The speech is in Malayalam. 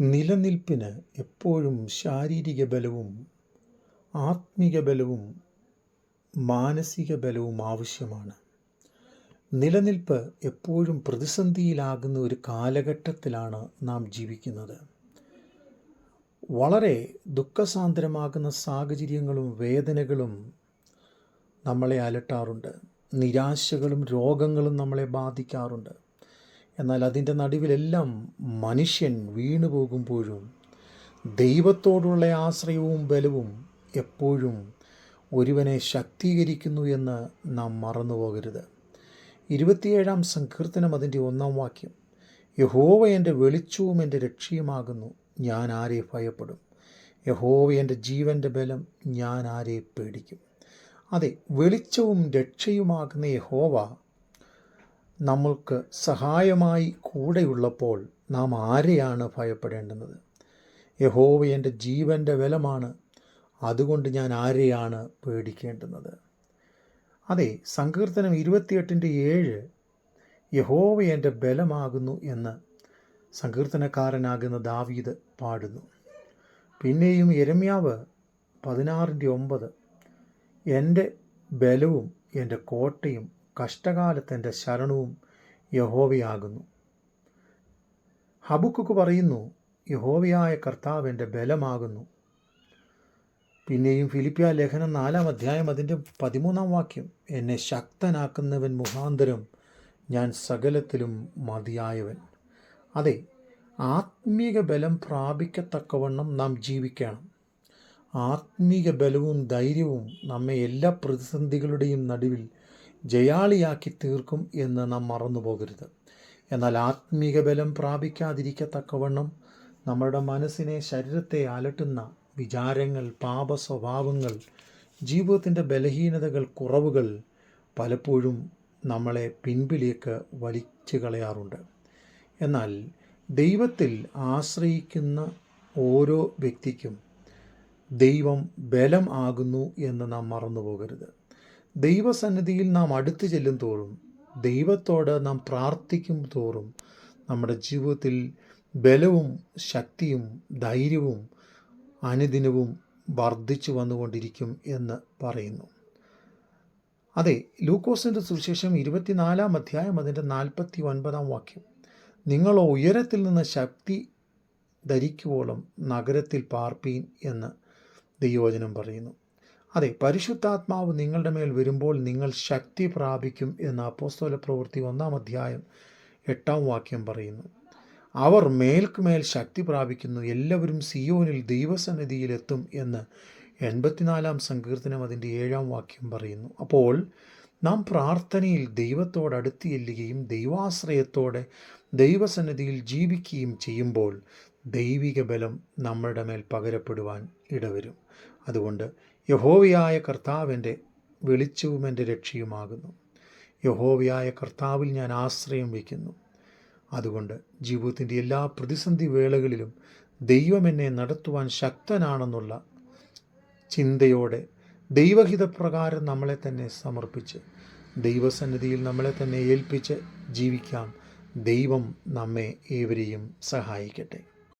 നിലനിൽപ്പിന് എപ്പോഴും ശാരീരിക ബലവും ആത്മിക ബലവും മാനസിക ബലവും ആവശ്യമാണ്. നിലനിൽപ്പ് എപ്പോഴും പ്രതിസന്ധിയിലാകുന്ന ഒരു കാലഘട്ടത്തിലാണ് നാം ജീവിക്കുന്നത്. വളരെ ദുഃഖസാന്ദ്രമാകുന്ന സാഹചര്യങ്ങളും വേദനകളും നമ്മളെ അലട്ടാറുണ്ട്. നിരാശകളും രോഗങ്ങളും നമ്മളെ ബാധിക്കാറുണ്ട്. എന്നാൽ അതിന്റെ നടുവിലെല്ലാം മനുഷ്യൻ വീണു പോകുമ്പോഴും ദൈവത്തോടുള്ള ആശ്രയവും ബലവും എപ്പോഴും ഒരുവനെ ശക്തീകരിക്കുന്നു എന്ന് നാം മറന്നു പോകരുത്. ഇരുപത്തിയേഴാം സങ്കീർത്തനം അതിന്റെ ഒന്നാം വാക്യം. യഹോവ എന്റെ വെളിച്ചവും എന്റെ രക്ഷയുമാകുന്നു ഞാൻ ആരെ ഭയപ്പെടും? യഹോവ എന്റെ ജീവന്റെ ബലം ഞാൻ ആരെ പേടിക്കും? അതെ വെളിച്ചവും രക്ഷയുമാകുന്ന യഹോവ നമ്മൾക്ക് സഹായമായി കൂടെയുള്ളപ്പോൾ നാം ആരെയാണ് ഭയപ്പെടേണ്ടുന്നത്? യഹോവ എന്റെ ജീവന്റെ ബലമാണ് അതുകൊണ്ട് ഞാൻ ആരെയാണ് പേടിക്കേണ്ടുന്നത്? അതെ സങ്കീർത്തനം ഇരുപത്തിയെട്ടിന്റെ ഏഴ് യഹോവ എന്റെ ബലമാകുന്നു എന്ന് സങ്കീർത്തനക്കാരനാകുന്ന ദാവീദ് പാടുന്നു. പിന്നെയും യരമ്യാവ് പതിനാറിന്റെ ഒമ്പത് എന്റെ ബലവും എന്റെ കോട്ടയും കഷ്ടകാലത്ത് എന്റെ ശരണവും യഹോവയാകുന്നു. ഹബുക്കുക്ക് പറയുന്നു യഹോവയായ കർത്താവ് എന്റെ ബലമാകുന്നു. പിന്നെയും ഫിലിപ്പിയ ലേഖനം നാലാം അധ്യായം അതിന്റെ പതിമൂന്നാം വാക്യം എന്നെ ശക്തനാക്കുന്നവൻ മുഖാന്തരം ഞാൻ സകലത്തിലും മതിയായവൻ. അതെ ആത്മീക ബലം പ്രാപിക്കത്തക്കവണ്ണം നാം ജീവിക്കണം. ആത്മീക ബലവും ധൈര്യവും നമ്മെ എല്ലാ പ്രതിസന്ധികളുടെയും നടുവിൽ ജയാളിയാക്കി തീർക്കും എന്ന് നാം മറന്നു പോകരുത്. എന്നാൽ ആത്മീക ബലം പ്രാപിക്കാതിരിക്കത്തക്കവണ്ണം നമ്മുടെ മനസ്സിനെ ശരീരത്തെ അലട്ടുന്ന വിചാരങ്ങൾ പാപ സ്വഭാവങ്ങൾ ജീവിതത്തിന്റെ ബലഹീനതകൾ കുറവുകൾ പലപ്പോഴും നമ്മളെ പിൻപിലേക്ക് വലിച്ചു കളയാറുണ്ട്. എന്നാൽ ദൈവത്തിൽ ആശ്രയിക്കുന്ന ഓരോ വ്യക്തിക്കും ദൈവം ബലം ആകുന്നു എന്ന് നാം മറന്നു പോകരുത്. ദൈവസന്നിധിയിൽ നാം അടുത്തു ചെല്ലും തോറും ദൈവത്തോട് നാം പ്രാർത്ഥിക്കും തോറും നമ്മുടെ ജീവിതത്തിൽ ബലവും ശക്തിയും ധൈര്യവും അനുദിനവും വർദ്ധിച്ചു വന്നുകൊണ്ടിരിക്കും എന്ന് പറയുന്നു. അതെ ലൂക്കോസിന്റെ സുവിശേഷം ഇരുപത്തിനാലാം അധ്യായം അതിന്റെ നാൽപ്പത്തി ഒൻപതാം വാക്യം. നിങ്ങളോ ഉയരത്തിൽ നിന്ന് ശക്തി ധരിക്കുവോളം നഗരത്തിൽ പാർപ്പീൻ എന്ന് ദൈവവചനം പറയുന്നു. അതെ പരിശുദ്ധാത്മാവ് നിങ്ങളുടെ മേൽ വരുമ്പോൾ നിങ്ങൾ ശക്തി പ്രാപിക്കും എന്ന് അപ്പോസ്തോല പ്രവൃത്തി ഒന്നാം അധ്യായം എട്ടാം വാക്യം പറയുന്നു. അവർ മേൽക്കുമേൽ ശക്തി പ്രാപിക്കുന്നു എല്ലാവരും സിയോനിൽ ദൈവസന്നിധിയിലെത്തും എന്ന് എൺപത്തിനാലാം സങ്കീർത്തനം അതിന്റെ ഏഴാം വാക്യം പറയുന്നു. അപ്പോൾ നാം പ്രാർത്ഥനയിൽ ദൈവത്തോടടുത്ത് ചെല്ലുകയും ദൈവാശ്രയത്തോടെ ദൈവസന്നിധിയിൽ ജീവിക്കുകയും ചെയ്യുമ്പോൾ ദൈവിക ബലം നമ്മളുടെ മേൽ പകരപ്പെടുവാൻ ഇടവരും. അതുകൊണ്ട് യഹോവയായ കർത്താവിന്റെ വെളിച്ചവും എന്റെ രക്ഷയുമാകുന്നു. യഹോവയായ കർത്താവിൽ ഞാൻ ആശ്രയം വയ്ക്കുന്നു. അതുകൊണ്ട് ജീവിതത്തിന്റെ എല്ലാ പ്രതിസന്ധി വേളകളിലും ദൈവം എന്നെ നടത്തുവാൻ ശക്തനാണെന്നുള്ള ചിന്തയോടെ ദൈവഹിതപ്രകാരം നമ്മളെ തന്നെ സമർപ്പിച്ച് ദൈവസന്നിധിയിൽ നമ്മളെ തന്നെ ഏൽപ്പിച്ച് ജീവിക്കാം. ദൈവം നമ്മെ ഏവരെയും സഹായിക്കട്ടെ.